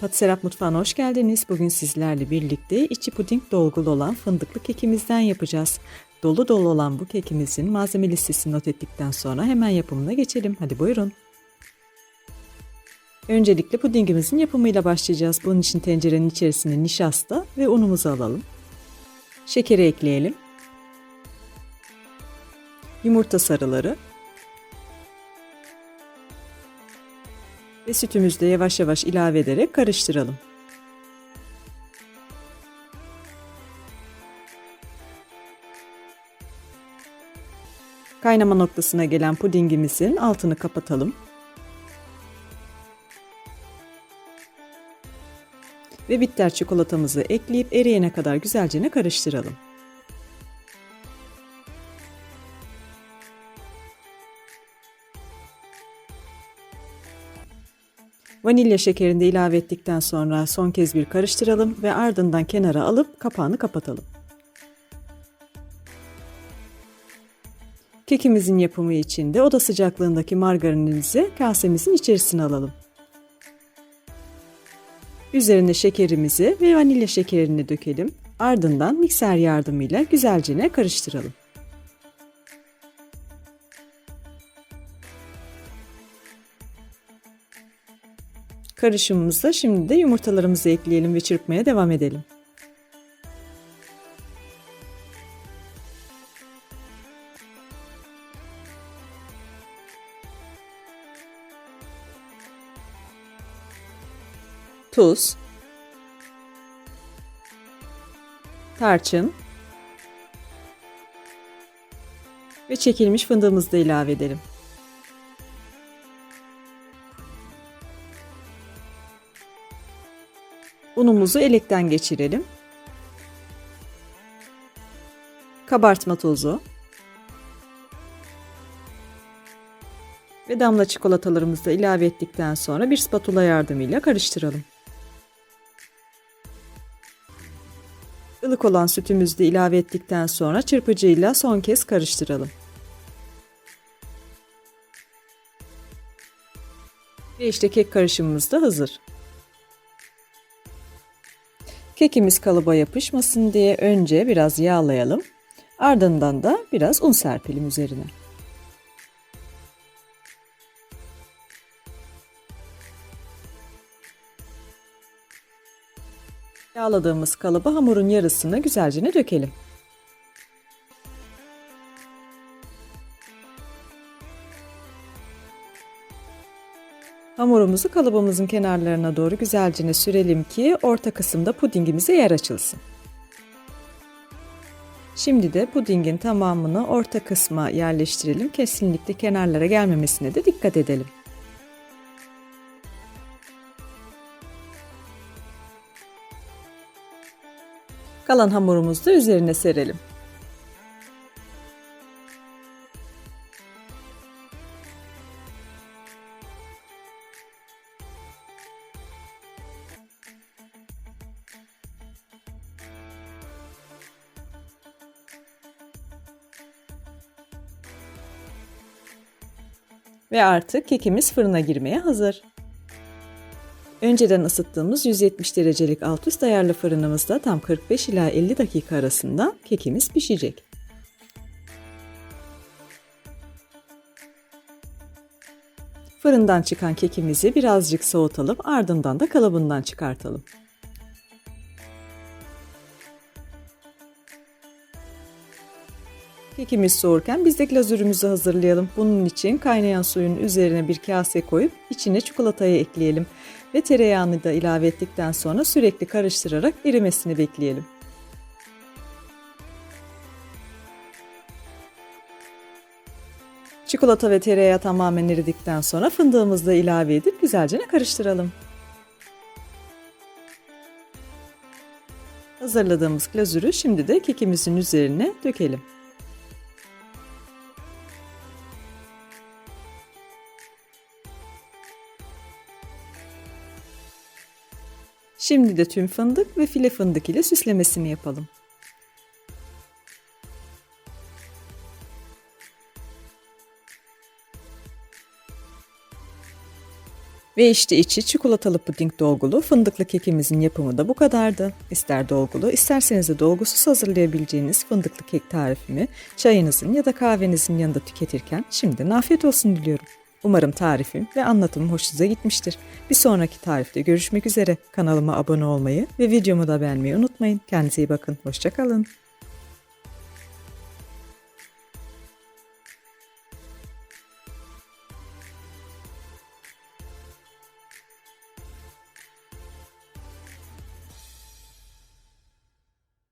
Patiserap Mutfağı'na hoş geldiniz. Bugün sizlerle birlikte içi puding dolgulu olan fındıklı kekimizden yapacağız. Dolu dolu olan bu kekimizin malzeme listesini not ettikten sonra hemen yapımına geçelim. Hadi buyurun. Öncelikle pudingimizin yapımıyla başlayacağız. Bunun için tencerenin içerisine nişasta ve unumuzu alalım. Şekeri ekleyelim. Yumurta sarıları, ve sütümüzü de yavaş yavaş ilave ederek karıştıralım. Kaynama noktasına gelen pudingimizin altını kapatalım. Ve bitter çikolatamızı ekleyip eriyene kadar güzelce karıştıralım. Vanilya şekerini de ilave ettikten sonra son kez bir karıştıralım ve ardından kenara alıp kapağını kapatalım. Kekimizin yapımı için de oda sıcaklığındaki margarinimizi kasemizin içerisine alalım. Üzerine şekerimizi ve vanilya şekerini dökelim. Ardından mikser yardımıyla güzelce karıştıralım. Karışımımıza şimdi de yumurtalarımızı ekleyelim ve çırpmaya devam edelim. Tuz, tarçın ve çekilmiş fındığımızı da ilave edelim. Unumuzu elekten geçirelim. Kabartma tozu. Ve damla çikolatalarımızı da ilave ettikten sonra bir spatula yardımıyla karıştıralım. Ilık olan sütümüzü de ilave ettikten sonra çırpıcıyla son kez karıştıralım. Ve işte kek karışımımız da hazır. Kekimiz kalıba yapışmasın diye önce biraz yağlayalım. Ardından da biraz un serpelim üzerine. Yağladığımız kalıba hamurun yarısını güzelce dökelim. Hamurumuzu kalıbımızın kenarlarına doğru güzelce sürelim ki orta kısımda pudingimize yer açılsın. Şimdi de pudingin tamamını orta kısma yerleştirelim. Kesinlikle kenarlara gelmemesine de dikkat edelim. Kalan hamurumuzu da üzerine serelim. Ve artık kekimiz fırına girmeye hazır. Önceden ısıttığımız 170 derecelik alt üst ayarlı fırınımızda tam 45 ila 50 dakika arasında kekimiz pişecek. Fırından çıkan kekimizi birazcık soğutalım ardından da kalıbından çıkartalım. Kekimiz soğurken biz de glazürümüzü hazırlayalım. Bunun için kaynayan suyun üzerine bir kase koyup içine çikolatayı ekleyelim ve tereyağını da ilave ettikten sonra sürekli karıştırarak erimesini bekleyelim. Çikolata ve tereyağı tamamen eridikten sonra fındığımızı da ilave edip güzelce karıştıralım. Hazırladığımız glazürü şimdi de kekimizin üzerine dökelim. Şimdi de tüm fındık ve file fındık ile süslemesini yapalım. Ve işte içi çikolatalı puding dolgulu fındıklı kekimizin yapımı da bu kadardı. İster dolgulu isterseniz de dolgusuz hazırlayabileceğiniz fındıklı kek tarifimi çayınızın ya da kahvenizin yanında tüketirken şimdiden afiyet olsun diliyorum. Umarım tarifim ve anlatımım hoşunuza gitmiştir. Bir sonraki tarifte görüşmek üzere. Kanalıma abone olmayı ve videomu da beğenmeyi unutmayın. Kendinize iyi bakın. Hoşçakalın.